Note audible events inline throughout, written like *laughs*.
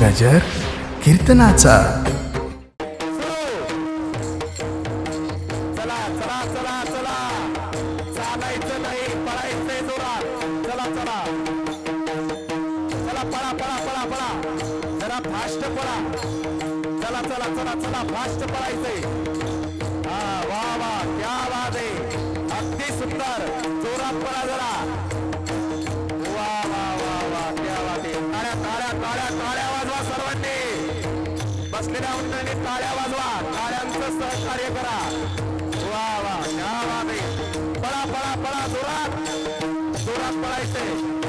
गजर कीर्तनाचा. टाळ्या वाजवा सर्वांनी. बसलेल्या मंडळींनी टाळ्या वाजवा. टाळ्यांचं सहकार्य करा. वा वा पळा पळा पळा जोरात. जोरात पळायचंय.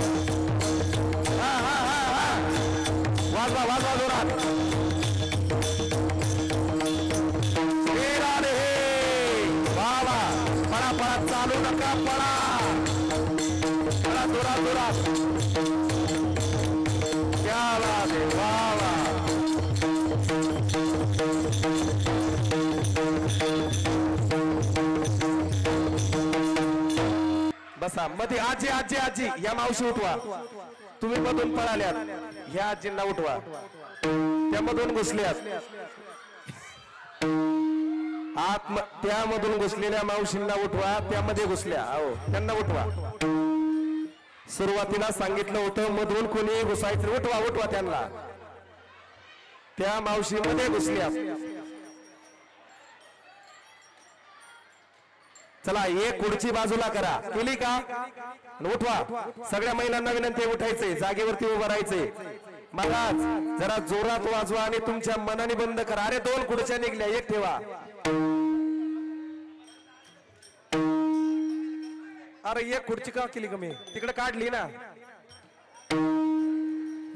मध्ये आजी आजी आजी या मावशी उठवा. तुम्ही मधून पळाल्यात. ह्या आजींना उठवा. त्या मधून घुसल्यात. आत त्यामधून घुसलेल्या मावशींना उठवा. त्यामध्ये घुसल्या. अहो त्यांना उठवा. सुरुवातीला सांगितलं होतं मधून कोणी घुसायचं उठवा उठवा त्यांना. त्या मावशी मध्ये घुसल्या चला एक खुर्ची बाजूला करा. केली का? उठवा. सगळ्या महिलांना विनंती उठायचे. जागेवरती उभं राहायचंय महाराज जरा जोरात वाजवा आणि तुमच्या मनाने बंद करा. अरे दोन खुर्च्या निघल्या. एक ठेवा. अरे एक खुर्ची का केली कमी तिकडे काढली ना.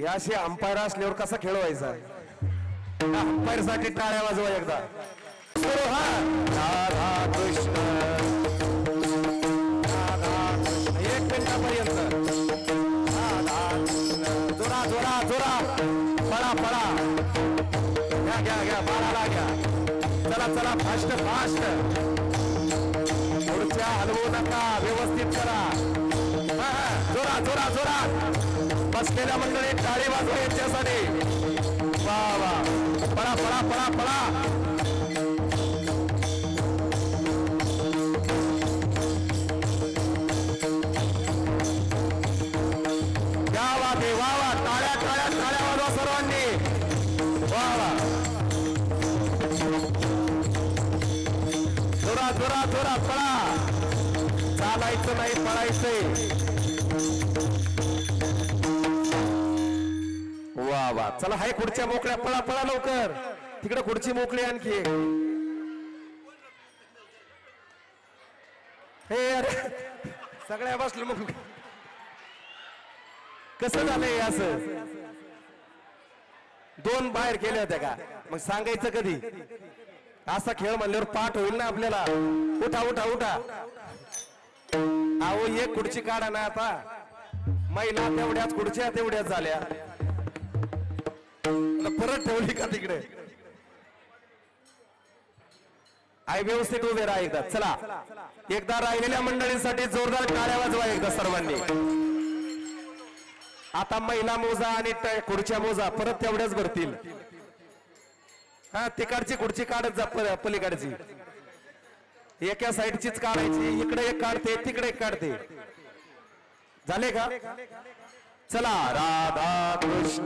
या अशी अंपायर असल्यावर कसा खेळ व्हायचा? अंपायरसाठी टाळ्या वाजवा एकदा. हा. राधा कृष्ण. फास्ट पुढच्या हलवू नका व्यवस्थित करा. जोरा जोरा जोरा बसलेल्या मंडळी टाळी वाजवा यांच्यासाठी. जोरा पळा चालायचं नाही पळायचंय. वा वा. चला हाय खुर्च्या मोकळ्या. पळा पळा लवकर. तिकडे खुर्ची मोकळी आणखी हे अरे. सगळ्या बसलो मग. कसं झालंय असं? दोन बाहेर केले होत्या का? मग सांगायचं कधी? असा खेळ म्हणल्यावर पाठ होईल ना आपल्याला? उठा उठा उठा. अहो एक खुर्ची काढा ना आता. महिला तेवढ्याच खुर्च्या तेवढ्याच झाल्या. परत ठेवली का तिकडे? आई व्यवस्थित उभे राहा एकदा. चला. एकदा राहिलेल्या मंडळींसाठी जोरदार टाळ्या वाजवा एकदा सर्वांनी. आता महिला मोजा आणि खुर्च्या मोजा. परत तेवढ्याच भरतील. हा तिकडची खुर्ची काढत जा पलीकडची. एका साईडचीच काढायची इकडे एक काढते तिकडे एक काढते. झाले का? चला राधा कृष्ण.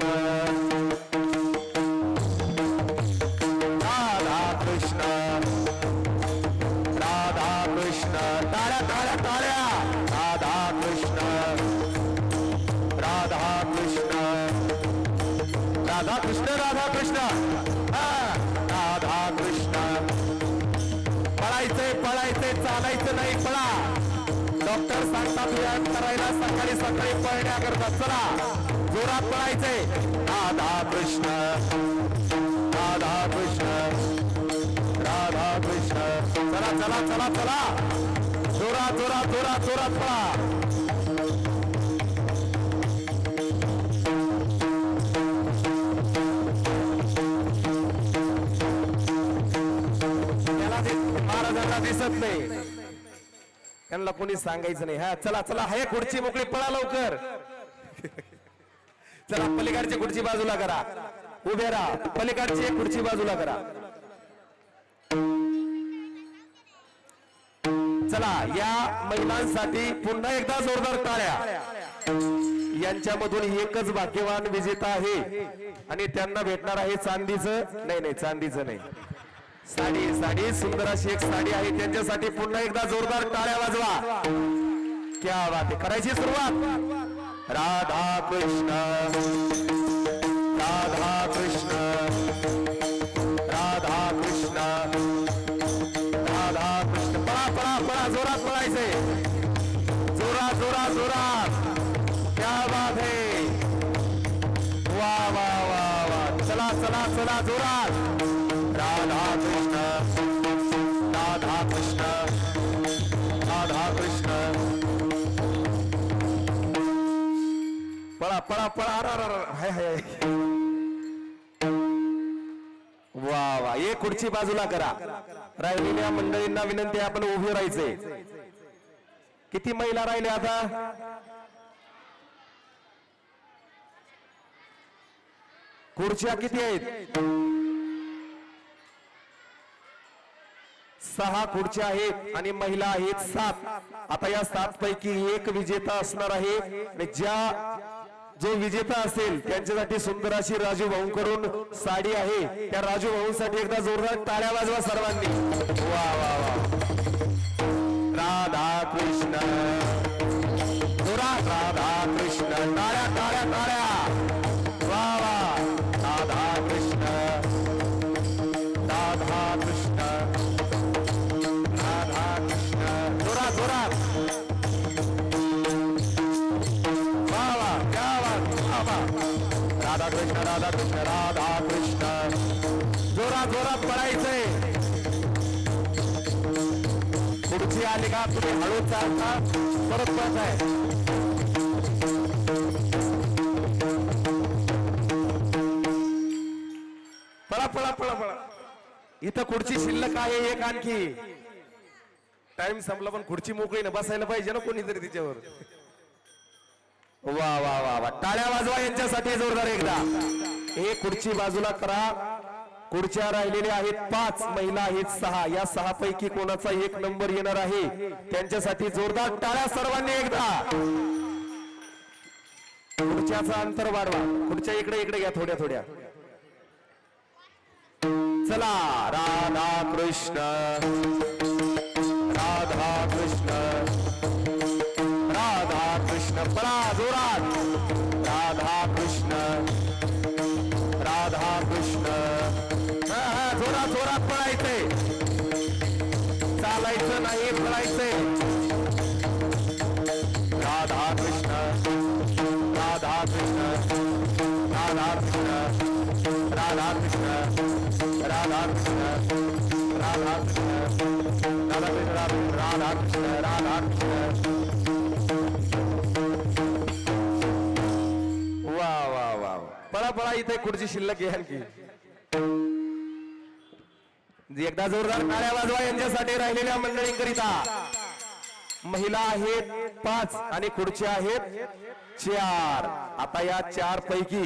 राधा कृष्ण. राधा कृष्ण. टाळ्या टाळ्या टाळ्या. राधा कृष्ण. राधा कृष्ण. राधा कृष्ण राधा कृष्ण. सकाळी सकाळी पळण्या करतात चला जोरात पळायचंय राधा कृष्ण राधा कृष्ण राधा कृष्ण चला चला चला चला जोरात जोरात जोरात जोरात पळा महाराजांना दिसत नाही. त्यांना कोणी सांगायचं नाही. हा चला चला हे खुर्ची मोकळी पळा लवकर. चला पलीकडची खुर्ची बाजूला करा. उभे राहा. पलीकडची एक खुर्ची बाजूला करा. चला या महिलांसाठी पुन्हा एकदा जोरदार टाळ्या. यांच्यामधून एकच भाग्यवान विजेता आहे. आणि त्यांना भेटणार आहे चांदीचं. नाही नाही चांदीचं नाही. साडी साडी सुंदर अशी एक साडी आहे. त्यांच्यासाठी पुन्हा एकदा जोरदार टाळ्या वाजवा. क्या बात आहे. करायची सुरुवात. राधा कृष्ण. राधा कृष्ण. राधा कृष्ण. राधा कृष्ण. पळा पळा पळा. जोरात पळायचंय. जोरात जोरात जोरात. क्या बात आहे. वा वा वा वा. चला चला चला. जोरात. पळा पळा अरे, हाय हाय वा वा. एक खुर्ची बाजूला करा. राहिलेल्या मंडळींना विनंती आपण उभे राहायचे. किती महिला राहिल्या आता? खुर्च्या किती आहेत? सहा खुर्च्या आहेत आणि महिला आहेत सात. आता या सात पैकी एक विजेता असणार आहे. आणि ज्या जो विजेता असेल त्यांच्यासाठी सुंदर अशी राजू भाऊंकडून साडी आहे. त्या राजू भाऊंसाठी एकदा जोरदार टाळ्या वाजवा सर्वांनी. वा वा वा. राधा कृष्ण राधा कृष्ण आले का? तुम्ही हळू चालता परत परत आहे. पळा पळा पळा पळा. इथं खुर्ची शिल्लक आहे एक आणखी. टाइम संपला पण खुर्ची मोकळी ना बसायला पाहिजे ना कोणीतरी तिच्यावर. वा वा वा वा. टाळ्या वाजवा यांच्यासाठी जोरदार एकदा. हे खुर्ची बाजूला करा. खुर्च्या राहिलेल्या आहेत पाच महिला आहेत सहा. या सहा पैकी कोणाचा एक नंबर येणार आहे? त्यांच्यासाठी जोरदार टाळ्या सर्वांनी एकदा. खुर्च्याचा अंतर वाढवा. खुर्च्या इकडे इकडे घ्या थोड्या थोड्या. चला राधा कृष्ण. राधा कृष्ण राधा कृष्ण राधा कृष्ण राधा कृष्ण राधा कृष्ण राधा कृष्ण राधा कृष्ण वा वा वा वा. पळा पळा इथे खुर्ची शिल्लक आहे की एकदा जोरदार टाळ्या वाजवा यांच्यासाठी राहिलेल्या मंडळींकरिता. महिला आहेत पाच आणि खुर्च्या आहेत चार. आता या चार पैकी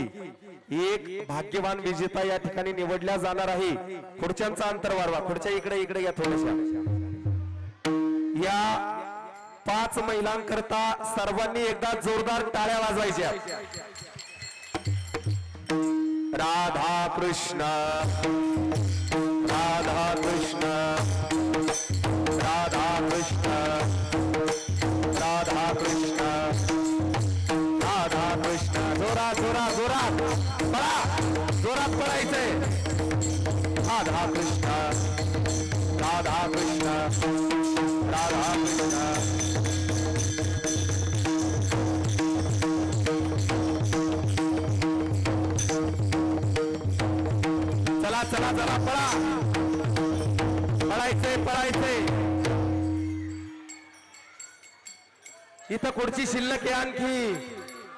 एक भाग्यवान विजेता या ठिकाणी निवडल्या जाणार आहे. खुर्च्यांचा अंतर वाढवा. खुर्च्या इकडे इकडे या थोड्याशा. या पाच महिलांकरता सर्वांनी एकदा जोरदार टाळ्या वाजवायच्या. राधा कृष्ण जोरात राधा कृष्ण राधा कृष्ण राधा कृष्ण. चला चला चला पळा. पळायचंय पळायचंय इथं खुर्ची शिल्लक आहे आणखी.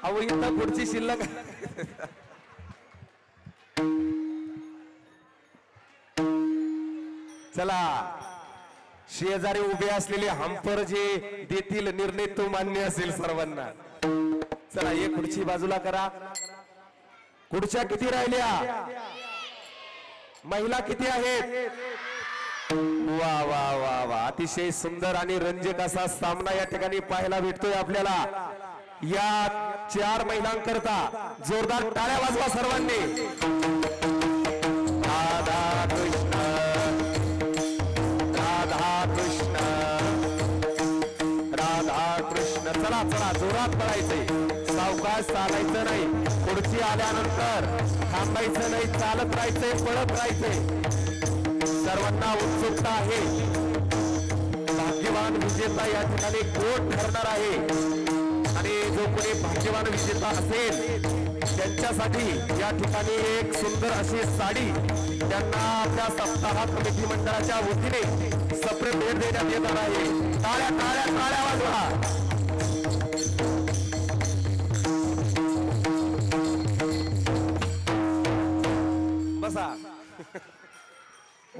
अहो इथं खुर्ची शिल्लक *laughs* चला. शेजारी उभे असलेले हंपर जे देतील निर्णय तो मान्य असेल सर्वांना. चला एक खुर्ची बाजूला करा. पुढच्या किती राहिल्या? महिला किती आहेत? वा वा वा वा. अतिशय सुंदर आणि रंजक असा सामना या ठिकाणी पाहायला भेटतोय आपल्याला. या चार महिलांकरता जोरदार टाळ्या वाजवा सर्वांनी. चला जोरात पळायचे सावकाश चालायचं नाही. पुढची आल्यानंतर थांबायचं नाही. चालत राहायचंय पळत राहायचंय. सर्वांना उत्सुकता आहे. भाग्यवान विजेता या ठिकाणी कोण ठरणार आहे. आणि जो कोणी भाग्यवान विजेता असेल त्यांच्यासाठी या ठिकाणी एक सुंदर अशी साडी त्यांना आपल्या सप्ताहात कमिटी मंडळाच्या वतीने सप्रेट भेट देण्यात येणार आहे. टाळ्या टाळ्या टाळ्या वाजवा.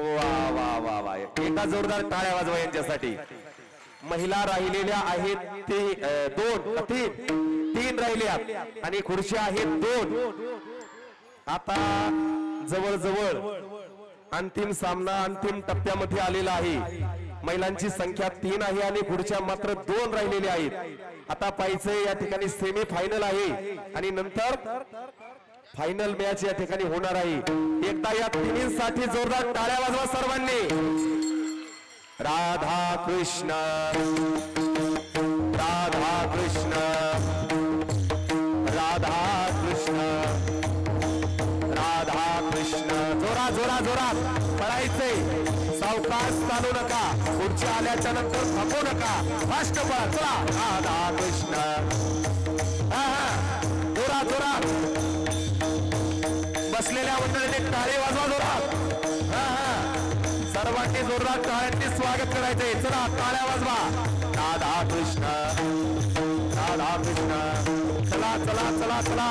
वा वा वा वा. एका जोरदार टाळ्या वाजवा यांच्यासाठी. महिला राहिलेल्या आहेत ते दोन तीन तीन राहिल्या आणि खुर्च्या आहेत दोन. आता जवळजवळ अंतिम सामना अंतिम टप्प्यामध्ये आलेला आहे. महिलांची संख्या तीन आहे आणि खुर्च्या मात्र दोन राहिलेल्या आहेत. आता पाहिजे या ठिकाणी सेमी फायनल आहे. आणि नंतर फायनल मॅच या ठिकाणी होणार आहे. एकदा या तिन्हीसाठी जोरदार टाळ्या वाजवा सर्वांनी. राधा कृष्ण. राधा कृष्ण. राधा कृष्ण. राधा कृष्ण. जोरा जोरा जोरात. पळायचंय. सावकाश चालू नका. पुढच्या आल्याच्यानंतर थांबू नका. फास्ट पळा. चला. राधा कृष्ण. हा हा. जोरा जोरात. सर्वांनी जोरदार स्वागत करायचंय. चला काळ्या वाजवा. राधा कृष्ण. राधा कृष्ण. चला चला चला चला.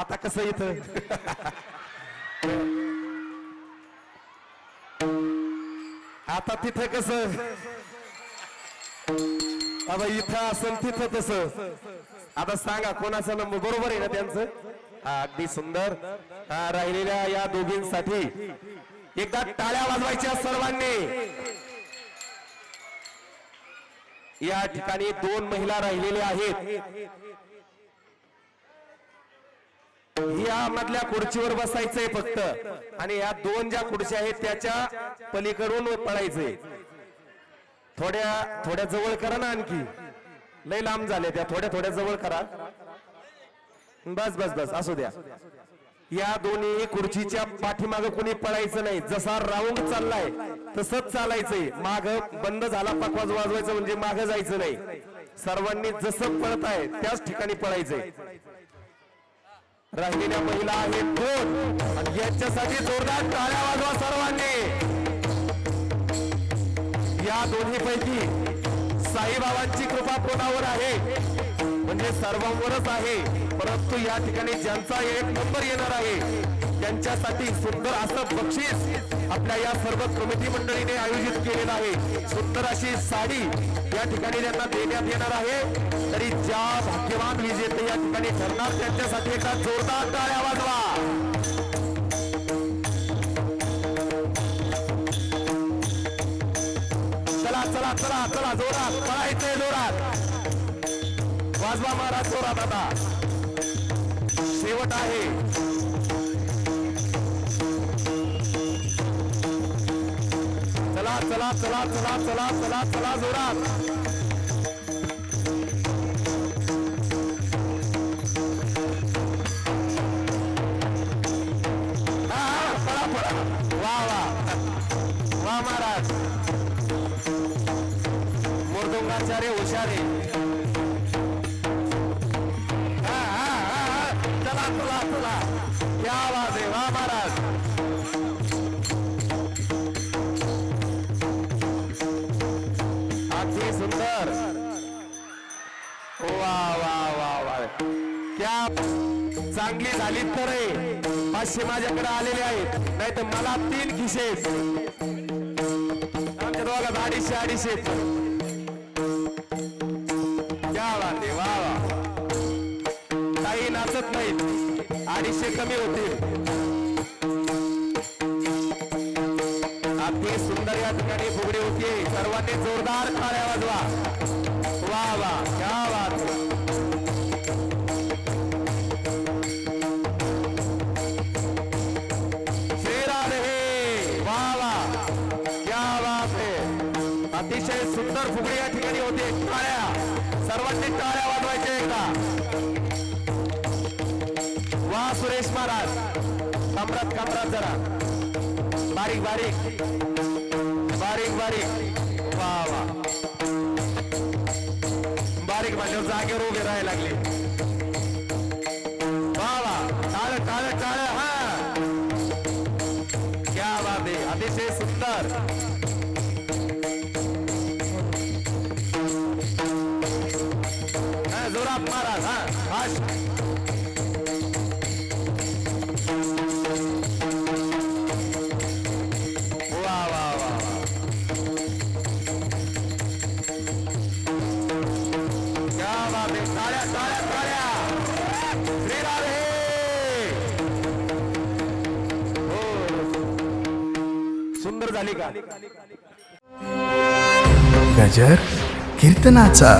आता कसं इथं? आता तिथं कस? आता इथं असेल तिथं तस. आता सांगा कोणाचा नंबर बरोबर आहे ना त्यांचं? हा अगदी सुंदर. हा राहिलेल्या या दोघींसाठी एकदा टाळ्या वाजवायच्या सर्वांनी. या ठिकाणी दोन महिला राहिलेल्या आहेत. या मधल्या खुर्चीवर बसायचंय फक्त. आणि या दोन ज्या खुर्च्या आहेत त्याच्या पलीकडून पळायचंय. थोड्या थोड्या जवळ करा ना आणखी. लय लांब झाले त्या. थोड्या थोड्या जवळ करा. बस बस बस असू द्या. या दोन्ही खुर्चीच्या पाठीमाग कोणी पळायचं नाही. जसा राऊंड चाललाय तसंच चालायचंय. माग बंद झाला पकवाज वाजवायचं म्हणजे माग जायचं नाही. सर्वांनी जसं पळत आहे त्याच ठिकाणी पळायचंय. राहिलेल्या महिला आहेत दोन. आणि यांच्यासाठी जोरदार टाळ्या वाजवा सर्वांनी. या दोन्ही पैकी साईबाबांची कृपा कोणावर आहे? म्हणजे सर्वांवरच आहे. परंतु या ठिकाणी ज्यांचा एक नंबर येणार आहे त्यांच्यासाठी सुंदर असं बक्षीस आपल्या या सर्व कमिटी मंडळीने आयोजित केलेलं आहे. सुंदर अशी साडी या ठिकाणी त्यांना देण्यात येणार आहे. तरी ज्या भाग्यवान विजेते या ठिकाणी ठरणार त्यांच्यासाठी एका जोरदार टाळ्या वाजवा. चला चला चला चला जोरात पळायचंय जोरात. वाजवा महाराज जोरात आता. शेवट आहे. चला चला चला चला चला चला चला जोरात. हा, हा, पळा पळा. वा वा. वा महाराज. मृदुंगाचार्य हुशारे वा वा वा वा. क्या चांगली झाली तर पाचशे माझ्याकडे आलेले आहेत. नाही तर मला तीन खिशे आमच्या दोघात अडीचशे अडीचशे आहेत. क्या वा वा. काही नाचत नाहीत. अडीचशे कमी होतील. अगदी सुंदर या ठिकाणी फुगडी होती सर्वांनी जोरदार टाळ्या वाजवा. वा वा. टाळ्या. सर्वांनी टाळ्या वाजवायच्या एकदा. वा सुरेश महाराज. कमरात कमरात जरा. बारीक बारीक. बारीक बारीक. वा वा. बारीक म्हणल्यावर जागेवर उभे राहायला लागले. हा, महाराज हा वा वा वा क्या बात आहे टाळ्या टाळ्या श्री राधे. हो. सुंदर झाली का? गजर कीर्तनाचा.